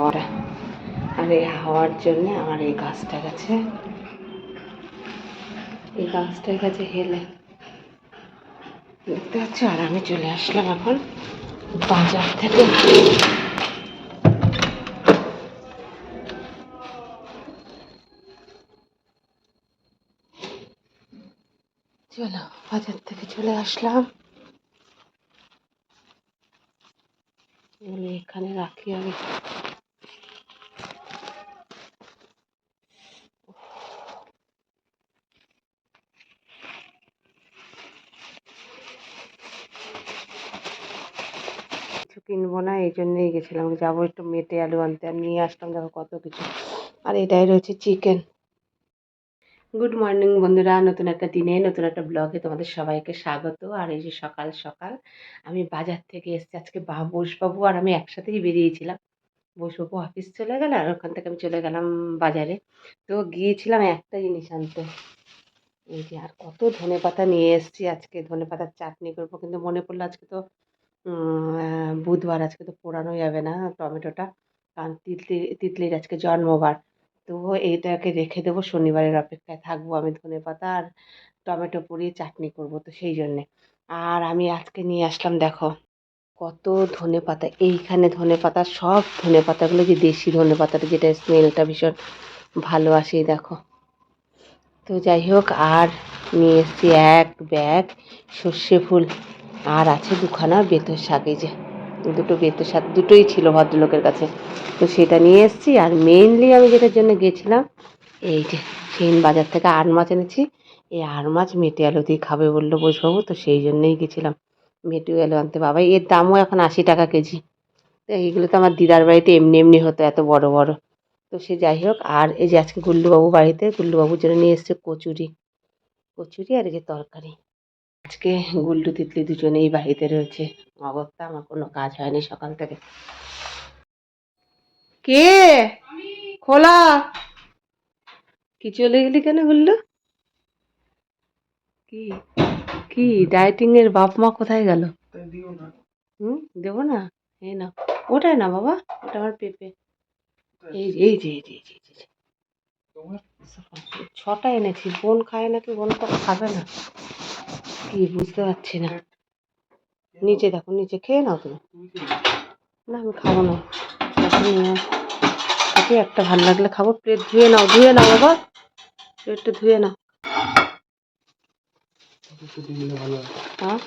হাওয়াটা আর এই হাওয়ার জন্য আমার এই গাছটা গেছে। এই গাছটার কাছে হেলে। দেখতে পাচ্ছ? আর আমি চলে আসলাম এখন বাজার থেকে। চলো, বাজার থেকে চলে আসলাম। এখানে রাখি আমি। কিনবো না, এই জন্যই গেছিলাম। যাব একটু মেটে আলু আনতে, আর নিয়ে আসলাম দেখো কত কিছু। আর এটাই রয়েছে চিকেন। গুড মর্নিং বন্ধুরা, নতুন একটা দিনে, নতুন একটা ব্লগে তোমাদের সবাইকে স্বাগত। আর এই যে সকাল সকাল আমি বাজার থেকে এসেছি, আজকে বা, বসবাবু আর আমি একসাথেই বেরিয়েছিলাম। বসবাবু অফিস চলে গেল, আর ওখান থেকে আমি চলে গেলাম বাজারে। তো গিয়েছিলাম একটা জিনিস আনতে। এই যে আর কত ধনে পাতা নিয়ে এসেছি, আজকে ধনে পাতার চাটনি করব, কিন্তু মনে পড়ল আজকে তো বুধবার আজকে তো পোড়ানো যাবে না টমেটোটা, কারণ তিতলি, তিতলির আজকে জন্মবার। তো এইটাকে রেখে দেবো, শনিবারের অপেক্ষায় থাকব আমি ধনে পাতা আর টমেটো পুড়িয়ে চাটনি করব তো সেই জন্যে। আর আমি আজকে নিয়ে আসলাম দেখো, কত ধনে পাতা, এইখানে ধনে পাতা, সব ধনে পাতাগুলো যে দেশি ধনে পাতাটা যেটা স্মেলটা ভীষণ ভালো আসে দেখো। তো যাই হোক, আর নিয়ে এসেছি এক ব্যাগ সর্ষে ফুল। আর আছে দুখানা বেতর শাক, এই যে দুটো বেতর শাক, দুটোই ছিল ভদ্রলোকের কাছে। তো সেটা নিয়ে এসেছি, আর মেইনলি আমি যেটার জন্য গেছিলাম, এই যে সেন বাজার থেকে আর মাছ এনেছি। এই আর মাছ মেটে আলু দিয়ে খাবে বলল বসবাবু, তো সেই জন্যই গেছিলাম। মেটে আলু আনতে বাবা এর দামও এখন আশি টাকা কেজি। তো এইগুলো তো আমার দিদার বাড়িতে এমনি এমনি হতো, এত বড় বড়। তো সে যাই হোক, আর এই যে আজকে গুল্লুবাবু বাড়িতে, গুল্লুবাবুর জন্য নিয়ে এসছে কচুরি। কচুরি আর এই যে তরকারি। আজকে গুল্লু তিতলি দুজনেই বাড়িতে রয়েছে। অগত্যা আমার কোনো কাজ হয়নি সকাল থেকে। কে? খোলা! কি চলে গেলি কেন গুল্লু কি? কি? ডায়েটিং এর বাপ মা কোথায় গেল? হুম? দেবো না? এই না ওটাই না বাবা। ওটা আমার পেঁপে। এই যে এই যে, এই যে। ছটা এনেছি। বোন খায় নাকি? বোন তো খাবে না। কি বুঝতে পারছি না। নিচে দেখো, নিচে খেয়ে নাও তুমি। না, আমি খাব না। দেখি একটা ভালো লাগলে খাব। প্লেট ধুয়ে নাও ধুয়ে নাও বাবা। প্লেটটা ধুয়ে নাও। হ্যাঁ?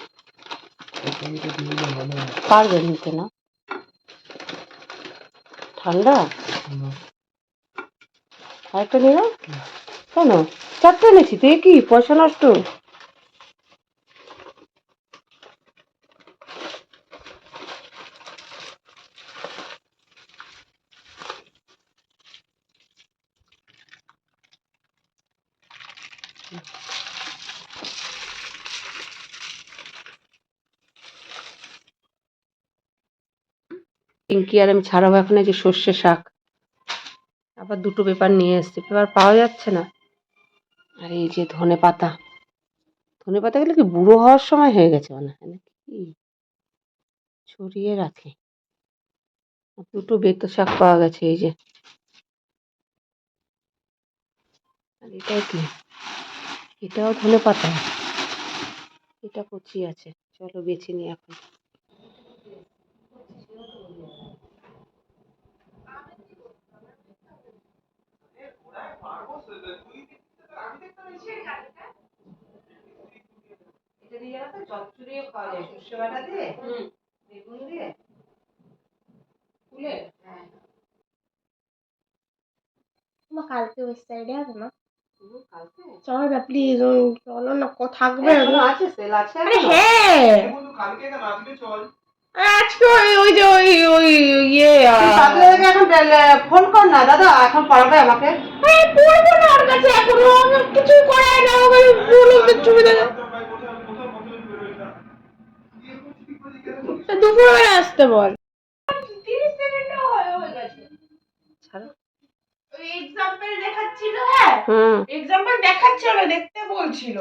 পারবে নিতে না। ঠান্ডা? আরেকটা নিয়ে কেন? চারটে এনেছি, তুই কি? পয়সা নষ্ট? পিঙ্কি আর আমি ছাড়াবো এখন যে সর্ষে শাক। আবার দুটো পেপার নিয়ে এসছি। পেপার পাওয়া যাচ্ছে না। আর এই যে ধনে পাতা। ধনে পাতাগুলো কি বুড়ো হওয়ার সময় হয়ে গেছে মনে নাকি? ছড়িয়ে রাখে। দুটো বেতো শাক পাওয়া গেছে এই যে। আর এটাও কি? এটাও ধনে পাতা। এটা কচি আছে। চলো বেছে নিই এখন। এটা দিয়ে তো চচ্চড়িও খাওয়া যায় সর্ষে বাটা দিয়ে? বেগুন দিয়ে? ফুলে? হ্যাঁ। মা কালকে ওই সাইডে হবে না চলো না প্লিজ চলো না থাকবে। আছে সেল আছে আরে? হ্যাঁ। আজকে ওই ওই যে ওই ওই ইয়ে এখন ফোন কর না দাদা এখন পড়াবে আমাকে। পড়ব না ওর কাছে এখন কিছু করায় না আমাকে বলো দুপুরবেলা আসতে বল। হয়ে এক্সাম্পল দেখাচ্ছিল হ্যাঁ? এক্সাম্পল দেখাচ্ছিল দেখতে বলছিল।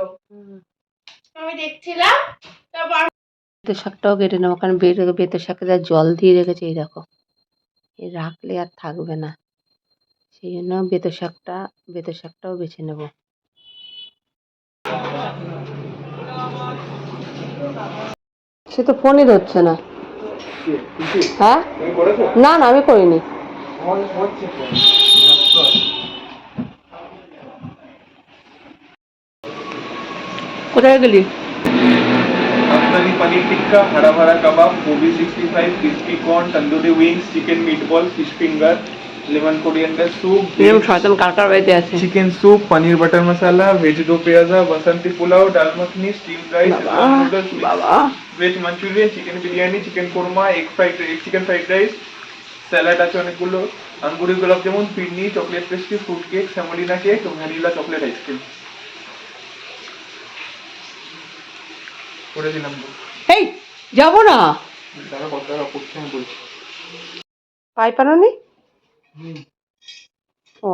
আমি দেখছিলাম তারপর বেতো শাকটাও কেটে নেব, কারণ বেতো বেতো শাকে যা জল দিয়ে রেখেছে, এই দেখো। এ রাখলে আর থাকবে না। সেই জন্য বেতো শাকটা বেতো শাকটাও বেছে নেব। সে তো ফোনই ধরছে না। হ্যাঁ? না না, আমি করিনি। কোথায় গেলি? Paneer tikka hara bhara kabab gobi sixty five crispy corn tandoori wings chicken meatball fish finger lemon coriander soup এরকম শয়তান কার কার আছে chicken soup paneer butter masala veg do pyaza basanti pulao dal makhani steam rice noodles veg manchurian chicken biryani chicken korma egg fried egg chicken fried rice salad আছে অনেকগুলো angoori gulab jamun পিডনি chocolate pastry fruit cake semolina cake vanilla chocolate ice cream করে দিলাম। এই যাব না। পাই ও।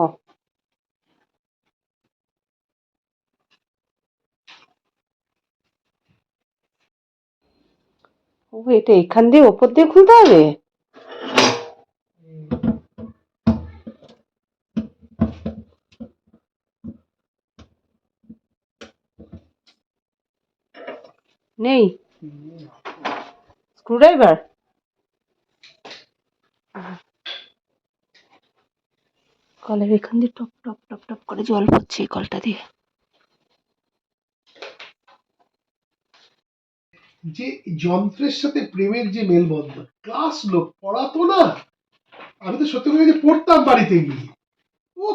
ও এটা এখান দিয়ে ওপর দিয়ে খুলতে হবে? নেই। স্ক্রুড্রাইভার কলের এখান দিয়ে টপ টপ টপ টপ করে জল পড়ছে এই কলটা দিয়ে। যে যন্ত্রের সাথে প্রেমের যে মেলবন্ধন ক্লাস লোক পড়াতো না? আমি তো সত্যি করে যে পড়তাম বাড়িতে গিয়ে। ও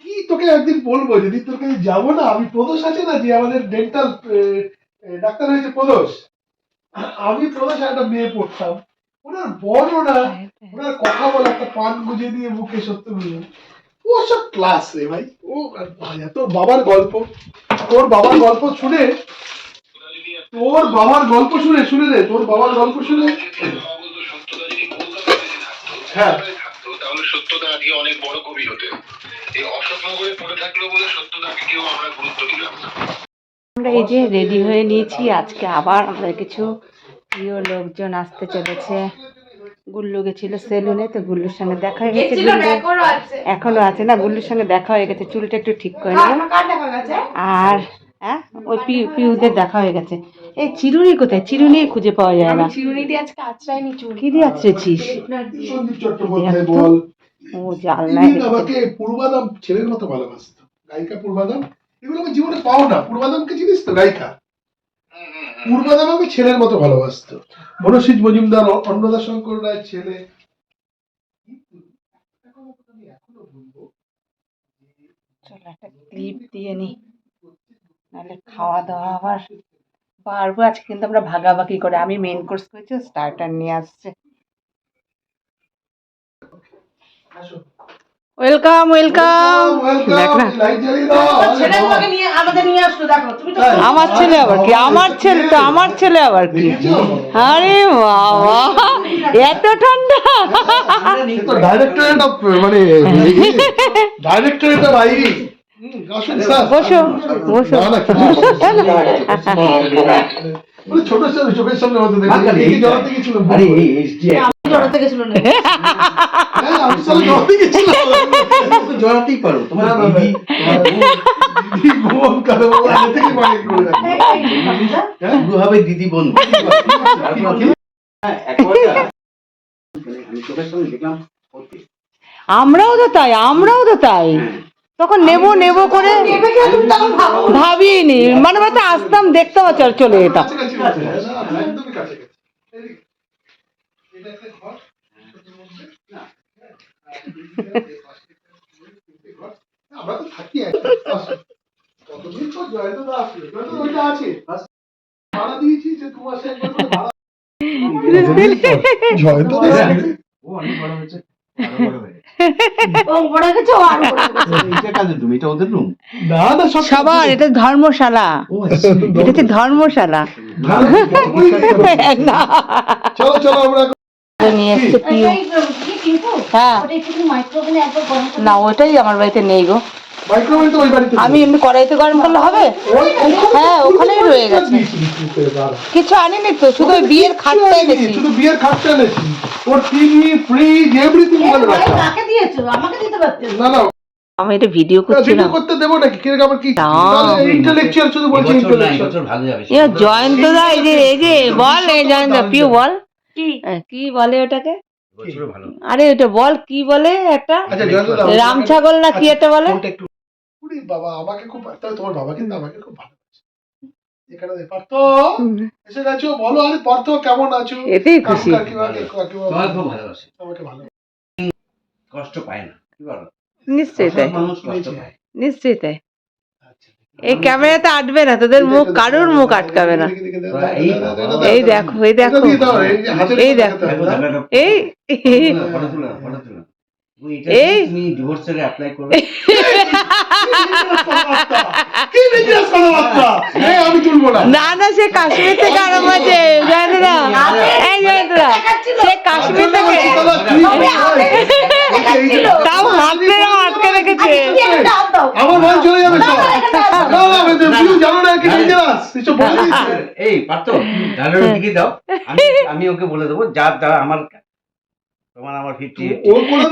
কি তোকে একদিন বলব? যদি তোর কাছে যাব না আমি প্রদোষ আছে না যে আমাদের ডেন্টাল ডাক্তার হয়েছে প্রদোষ? আমি আর একটা মেয়ে পড়তাম ওনার বড় না ওনার কথা বলা একটা পান গুজে দিয়ে মুখে সত্য বুঝে ও সব ক্লাস রে ভাই। ও তোর বাবার গল্প। তোর বাবার গল্প শুনে তোর বাবার গল্প শুনে শুনে রে তোর বাবার গল্প শুনে। হ্যাঁ। তাহলে সত্যতা আজকে অনেক বড় কবি হতে এই অশোকনগরে পড়ে থাকল বলে সত্যতাকে কেউ আমরা গুরুত্ব দিলাম না। আমরা এই যে রেডি হয়ে নিয়েছি। আজকে আবার আমাদের কিছু প্রিয় লোকজন আসতে চলেছে। গুল্লু গেছিল সেলুনে তো গুল্লুর সঙ্গে দেখা হয়ে গেছে। এখনও আছে। না? গুল্লুর সঙ্গে দেখা হয়ে গেছে। চুলটা একটু ঠিক করে নেব আর হ্যাঁ ওই পিউ পিউদের দেখা হয়ে গেছে। এই চিরুনি কোথায়? চিরুনি খুঁজে পাওয়া যায় না। চিরুনি দিয়ে আজকে আশ্রয় চুল। কি দিয়ে আছড়েছিস ও ছেলের মতো ভালোবাসতো। গায়িকা পূর্বাদাম? এগুলো আমি জীবনে পাও না। পূর্বাদামকে চিনিস তো গায়িকা পূর্বাদাম আমাকে ছেলের মতো ভালোবাসতো। মনসিজ মজুমদার অন্নদা শঙ্কর রায়ের ছেলে। আমি চলো একটা ক্লিপ দিয়ে নি। নাহলে খাওয়া দাওয়া আবার পারব আজকে কিন্তু আমরা ভাগাভাগি করে। আমি মেন কোর্স করেছি স্টার্টার নিয়ে আসছে। আসো। ওয়েলকাম ওয়েলকাম দেখ না। তো আমার ছেলে আবার কি? আমার ছেলে তো আমার ছেলে আবার কি? আরে বাবা এত ঠান্ডা। মানে স্যার। বসো বসো। ছোট ছোট চোখের সামনে হ্যাঁ জড়াতেই পারো। তোমার। দিদি দিদি দিদি বন্ধু হ্যাঁ, মানে। আমরাও তো তাই আমরাও তো তাই। হ্যাঁ। তখন নেব নেব করে ভাবো ভাবিনি। মানে আমরা আসতাম দেখতাম চল চলে যেতাম। এটা একটা ঘর, মধ্যে। না, হ্যাঁ, আর দুদিকে পাশে তিনটে ঘর। না, আমরা তো থাকি কতদিন পর জয়ন্তদা আসলো? জয়ন্তদা ওইটা আছে। ভাড়া দিয়েছি যে দু মাসে একবার ভাড়া। জয়ন্তদা ও অনেক বড় হয়েছে আরও বড় হয়ে গেছে। ও পড়ে গেছে ও আর পড়ে গেছে এইটা কাদের রুম এটা ওদের রুম না না সব সবার এটা ধর্মশালা আচ্ছা এটা হচ্ছে ধর্মশালা চলো চলো আমরা নিয়ে এসছে পিউ। হ্যাঁ। না ওটাই আমার বাড়িতে নেই গো। মাইক্রোওয়েভ তো ওই বাড়িতে আমি এমনি কড়াইতে গরম করলে হবে? হ্যাঁ, ওখানেই রয়ে গেছে। কিছু আনিনি তো শুধু ওই বিয়ের খাটটা এনেছি। শুধু বিয়ের খাটটা এনেছি। ওর টিভি ফ্রিজ এভরিথিং ওখানে রাখা। কাকে দিয়েছ? আমাকে দিতে পারতেন না। না আমি এটা ভিডিও ভিডিও করছিলাম। করতে দেবো নাকি? কীরকম আবার কি? না। ইন্টেলেকচুয়াল শুধু বলছি। এবছর ভালো যাবে এ জয়ন্ত দা এই যে এই যে বল এই জয়ন্ত পিউ বল। কি? কি বলে ওটাকে? আরে ওটা বল কি বলে একটা? আচ্ছা রাম ছাগল না কি একটা বলে? ফোনটা বাবা আমাকে খুব তোমার বাবা কিন্তু আমাকে খুব ভালো এখানে পার্থ এসে গেছো বলো আরে পার্থ কেমন আছো? এতেই খুশি। কাকু কাকিমা কাকিমা তোমার খুব ভালোবাসে। আমাকে ভালো কষ্ট পায় না কি বলো? নিশ্চয়ই তাই। নিশ্চয়ই। তাই। আচ্ছা এই ক্যামেরাতে আটবে না তোদের মুখ কারোর মুখ আটকাবে না এই দেখো এই দেখো এই দেখো। এই এই। না না না সে কাশ্মীর থেকে আরম্ভ হয়েছে জয়ন্তদা এই জয়ন্তদা সে কাশ্মীর থেকে তাও হাত মেরে আটকে রেখেছে তুমি একটা হাত দাও আমার মান চলে যাবে না, না, আমি ভিউ জানো না কি ডেঞ্জারাস এসব বলে এই পারতো তাহলে ওর দিকে দাও আমি আমি ওকে বলে দেবো যার দ্বারা আমার তোমার আমার ফিফটি ও দেবে বলে।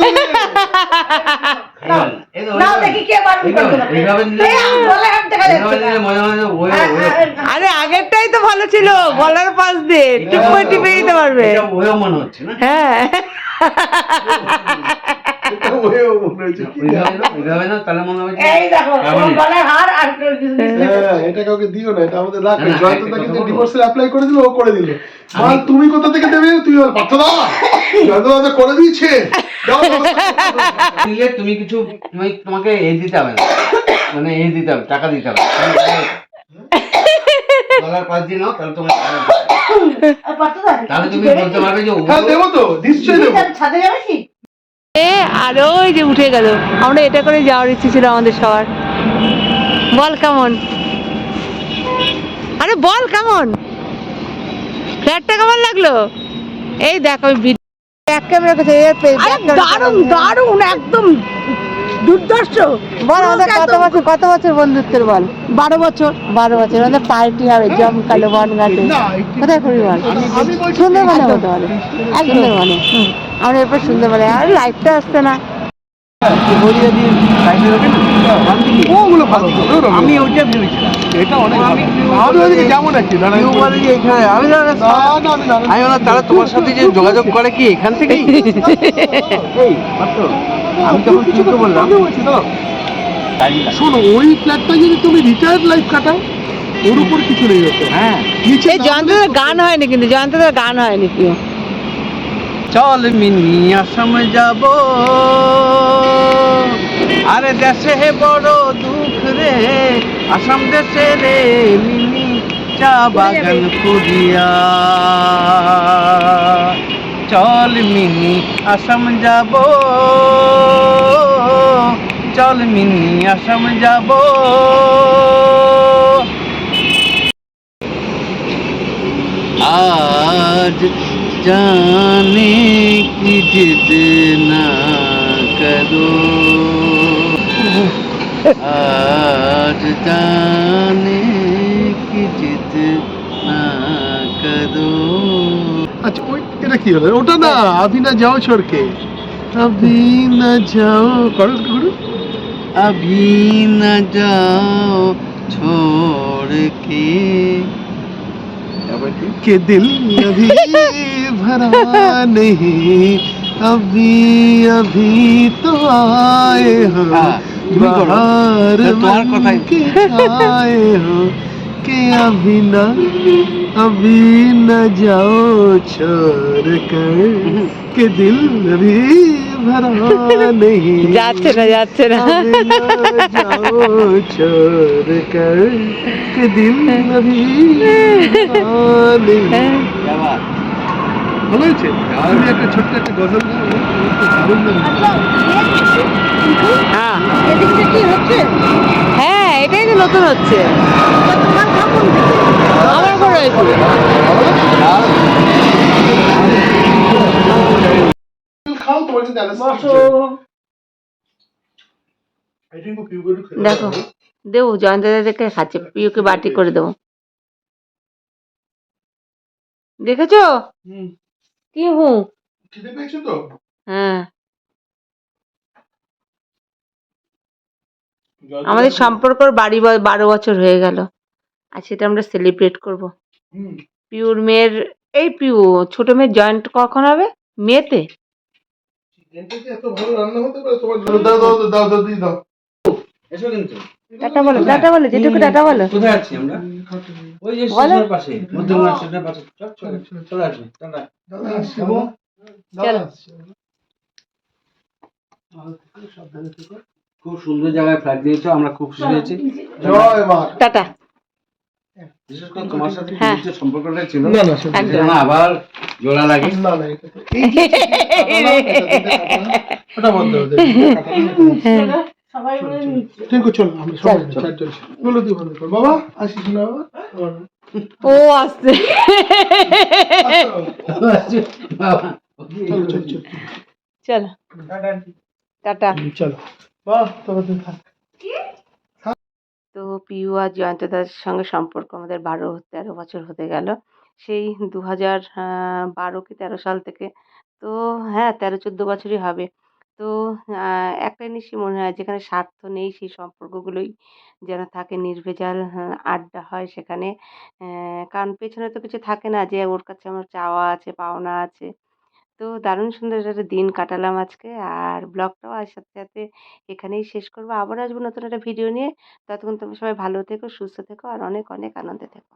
মনে মনে আ- আরে আগেরটাই তো ভালো ছিল গলার পাশ দিয়ে টুক টিপে দিতে পারবে মনে হচ্ছে না হ্যাঁ মনে মনে হ্যাঁ, এটা কাউকে দিও না এটা আমাদের রাখবে না, না, জয়ন্ত একটা দা কথা কিন্তু বলব? ডিভোর্সের অ্যাপ্লাই করে দিল ও করে দিল। মাল তুমি কোথা থেকে দেবে? তুই জয়ন্ত করে দিয়েছে। নিলে তুমি কিছু তোমাকে এ দিতে হবে না। মানে এ দিতে হবে টাকা দিতে হবে। পাঁচ দিন তাহলে তোমার? তাহলে তুমি বলতে পারবে যে হ্যাঁ দেবো তো নিশ্চয়ই দেবো। ছাদে যাবে কি? আর ওই যে উঠে গেল। আমরা এটা করে যাওয়ার ইচ্ছে ছিল আমাদের সবার। বল কেমন? আরে বল কেমন? ফ্ল্যাটটা কেমন লাগল? এই দেখো আমি ব্যাক ক্যামেরা করছে দারুণ দারুণ একদম দুর্দর্শ বল আমাদের কত বছর কত বছর বন্ধুত্বের বল? বারো বছর। বারো বছর আমাদের পার্টি হবে জমকালো একটু- কোথায় করবি বল? সুন্দরবনে হতে পারে সুন্দরবনে আমরা এরপর সুন্দরবনে আর লাইটটা আসছে না। ওগুলো ভালো আমি ওইটা ভেবেছিলাম। এটা অনেক আমি ওদিকে যাব নাকি না না বলে যে এখানে আমি জানি না, না না আমি বললাম তাহলে তোমার সাথে যে যোগাযোগ করে কি এখান থেকেই? আমি তখন বললাম। শোনো ওই ফ্ল্যাটটা যদি তুমি রিটায়ার্ড লাইফ কাটাও ওর উপর কিছু নেই হ্যাঁ। জয়ন্তদের গান হয়নি কিন্তু জয়ন্তদের গান হয়নি চল মিনি আসাম যাব। আরে দেশে হে বড় দুঃখ রে, আসাম দেশে রে মিনি চা বাগান করিয়া চল মিনি, আসাম যাব। চল মিনি, আসাম যাব। আজ জানে কি জিদ না করো। आज जाने की जिद ना करो আচ্ছা ওই এটা কি হলো ওটা না আভি না যাও ছড়কে আভি না যাও করো করো अभी न जाओ छोड़ के के दिल अभी भरा नहीं अभी अभी तो आए हो हाँ, তুমি করো। बाहर তো তোমার बन কথাই। के आए हो कि अभी न अभी न जाओ छोड़ कर के दिल अभी भरा नहीं যাচ্ছে না যাচ্ছে না अभी न जाओ छोड़ कर के दिल अभी भरा नहीं ভালো হয়েছে আমি একটা ছোট্ট একটা গজল গাবো, খুব দারুণ হ্যাঁ। এদিকে কি হচ্ছে? হ্যাঁ এটাই তো নতুন হচ্ছে। আমার উপর রয়েছে দেখো। দেবো জয়ন্ত দাদাকে খাচ্ছে। প্রিয়কে বাটি করে দেবো। দেখেছ? কি হু খিদে পেয়েছ তো? হ্যাঁ। আমাদের সম্পর্কর বাড়ি বারো বছর হয়ে গেল। আর সেটা আমরা সেলিব্রেট করব। পিউর মেয়ের এই পিউ ছোট মেয়ের জয়েন্ট কখন হবে? মেয়েতে? চিকেনটা কি এত ভালো রান্না হতে পারে তোমার দাও দাও দাও দাও দাও দিয়ে দাও। এসো কিন্তু। টাটা বলো টাটা বলো যেটুকু টাটা বলো। কোথায় আছি আমরা? ওই যে পাশে পাশে। চল চল চলে আসবে টাটা দাদা। আসছে এবং দাদা চল। আসছে। ভালো থেকো, সাবধানে থেকো। খুব সুন্দর জায়গায় ফ্ল্যাট দিয়েছ আমরা খুব খুশি হয়েছি। জয় মা। টাটা। বিশেষ করে তোমার সাথে যে হ্যাঁ। সম্পর্কটা ছিল? না না আবার জোড়া লাগে না না এটা বন্ধ হয়ে। সবাই বলে কর বাবা আসিস না বাবা। ও আসছে। চলো টাটা। চলো। বাহ তোমাদের থাক তো পিউ আর জয়ন্তদার সঙ্গে সম্পর্ক আমাদের বারো তেরো বছর হতে গেল। সেই দু হাজার বারো কি তেরো সাল থেকে। তো হ্যাঁ তেরো চোদ্দ বছরই হবে। তো আহ, একটা জিনিসই মনে হয় যেখানে স্বার্থ নেই সেই সম্পর্কগুলোই যেন থাকে নির্ভেজাল হ্যাঁ, আড্ডা হয় সেখানে। কারণ পেছনে তো কিছু থাকে না যে ওর কাছে আমার চাওয়া আছে পাওনা আছে। তো দারুণ সুন্দর একটা দিন কাটালাম আজকে। আর ব্লগটাও আর সাথে সাথে এখানেই শেষ করব। আবার আসব নতুন একটা ভিডিও নিয়ে। ততক্ষণ তোমরা সবাই ভালো থেকো, সুস্থ থেকো, আর অনেক অনেক আনন্দে থেকো।